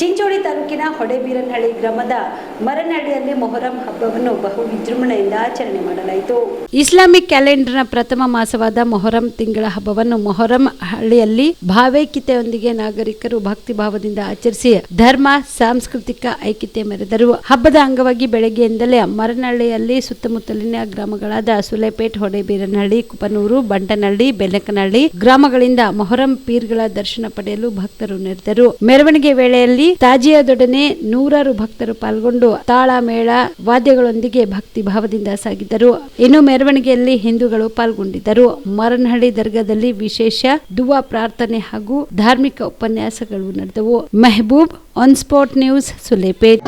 ಚಿಂಚೋಳಿ ತಾಲೂಕಿನ ಹೊಡೆಬೀರನಹಳ್ಳಿ ಗ್ರಾಮದ ಮರನಹಳ್ಳಿಯಲ್ಲಿ ಮೊಹರಂ ಹಬ್ಬವನ್ನು ಬಹು ವಿಜೃಂಭಣೆಯಿಂದ ಆಚರಣೆ ಮಾಡಲಾಯಿತು. ಇಸ್ಲಾಮಿಕ್ ಕ್ಯಾಲೆಂಡರ್ನ ಪ್ರಥಮ ಮಾಸವಾದ ಮೊಹರಂ ತಿಂಗಳ ಹಬ್ಬವನ್ನು ಮೊಹರಂ ಹಳ್ಳಿಯಲ್ಲಿ ಭಾವೈಕ್ಯತೆಯೊಂದಿಗೆ ನಾಗರಿಕರು ಭಕ್ತಿ ಭಾವದಿಂದ ಆಚರಿಸಿ ಧರ್ಮ, ಸಾಂಸ್ಕೃತಿಕ ಐಕ್ಯತೆ ಮೆರೆದರು. ಹಬ್ಬದ ಅಂಗವಾಗಿ ಬೆಳಗ್ಗೆಯಿಂದಲೇ ಮರನಹಳ್ಳಿಯಲ್ಲಿ ಸುತ್ತಮುತ್ತಲಿನ ಗ್ರಾಮಗಳಾದ ಸುಲೇಪೇಟ್, ಹೊಡೆಬೀರನಹಳ್ಳಿ, ಕುಪನೂರು, ಬಂಟನಹಳ್ಳಿ ಬೆಲಕನಹಳ್ಳಿ ಗ್ರಾಮಗಳಿಂದ ಮೊಹರಂ ಪೀರ್ಗಳ ದರ್ಶನ ಪಡೆಯಲು ಭಕ್ತರು ನೆರೆದರು. ಮೆರವಣಿಗೆ ವೇಳೆಯಲ್ಲಿ ತಾಜಿಯಾದೊಡನೆ ನೂರಾರು ಭಕ್ತರು ಪಾಲ್ಗೊಂಡು ತಾಳ ಮೇಳ ವಾದ್ಯಗಳೊಂದಿಗೆ ಭಕ್ತಿ ಭಾವದಿಂದ ಸಾಗಿದ್ದರು ಇನ್ನು ಮೆರವಣಿಗೆಯಲ್ಲಿ ಹಿಂದೂಗಳು ಪಾಲ್ಗೊಂಡಿದ್ದರು. ಮರನಹಳ್ಳಿ ದರ್ಗಾದಲ್ಲಿ ವಿಶೇಷ ದುವಾ ಪ್ರಾರ್ಥನೆ ಹಾಗೂ ಧಾರ್ಮಿಕ ಉಪನ್ಯಾಸಗಳು ನಡೆದವು. Mehboob on spot news Sulepet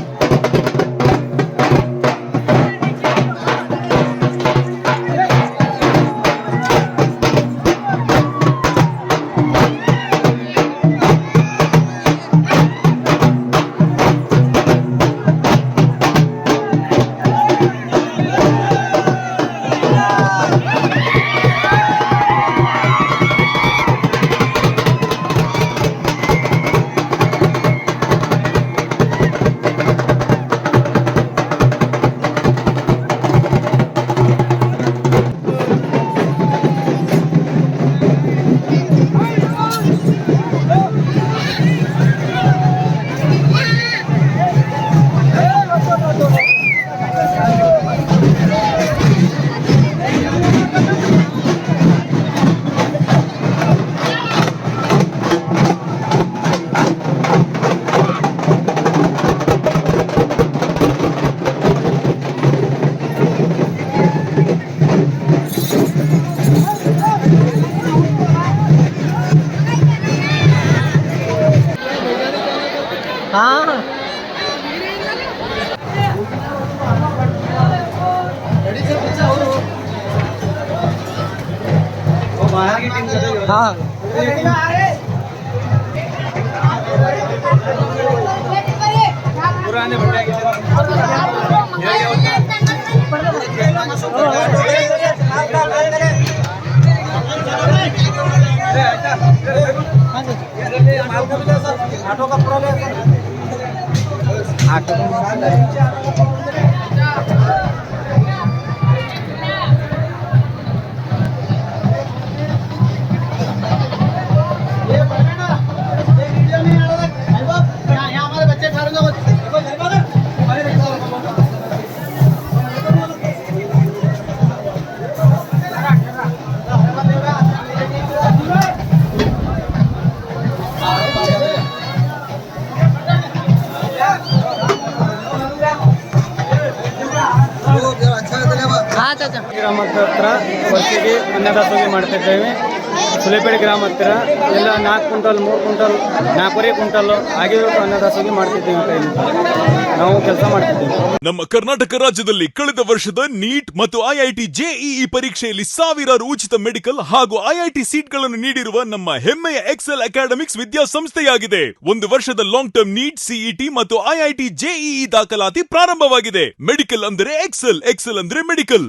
हाँ। पुराने ऑटो का प्रॉब्लम ऑटो ಗ್ರಾಮದ ಹತ್ರ ವರ್ಷಕ್ಕೆ ಅನ್ನದಾಸೋಹಿ ಮಾಡ್ತಿದ್ದೇವೆ. ಸುಲೇಪೇಟೆ ಗ್ರಾಮ ಹತ್ತಿರ ಎಲ್ಲ ನಾಲ್ಕು ಕ್ವಿಂಟಲ್, ಮೂರು ಕ್ವಿಂಟಲ್, ನಾಲ್ಕೂವರೆ ಕ್ವಿಂಟಲ್ ಆಗಿರೋ ಅನ್ನದಾಸೋಹಿ ಮಾಡ್ತಿದ್ದೇವೆ ನಾವು ಕೆಲಸ ಮಾಡ್ತಿದ್ದೇವೆ. ನಮ್ಮ ಕರ್ನಾಟಕ ರಾಜ್ಯದಲ್ಲಿ ಕಳೆದ ವರ್ಷದ ನೀಟ್ ಮತ್ತು ಐಐಟಿ ಜೆಇಇ ಪರೀಕ್ಷೆಯಲ್ಲಿ ಸಾವಿರಾರು ಉಚಿತ ಮೆಡಿಕಲ್ ಹಾಗೂ ಐಐಟಿ ಸೀಟ್ಗಳನ್ನು ನೀಡಿರುವ ನಮ್ಮ ಹೆಮ್ಮೆಯ ಎಕ್ಸೆಲ್ ಅಕಾಡೆಮಿಕ್ಸ್ ವಿದ್ಯಾಸಂಸ್ಥೆಯಾಗಿದೆ. ಒಂದು ವರ್ಷದ ಲಾಂಗ್ ಟರ್ಮ್ ನೀಟ್ ಸಿಇಟಿ ಮತ್ತು ಐಐಟಿ ಜೆಇಇ ದಾಖಲಾತಿ ಪ್ರಾರಂಭವಾಗಿದೆ. ಮೆಡಿಕಲ್ ಅಂದರೆ ಎಕ್ಸೆಲ್ ಎಕ್ಸೆಲ್ ಅಂದ್ರೆ ಮೆಡಿಕಲ್.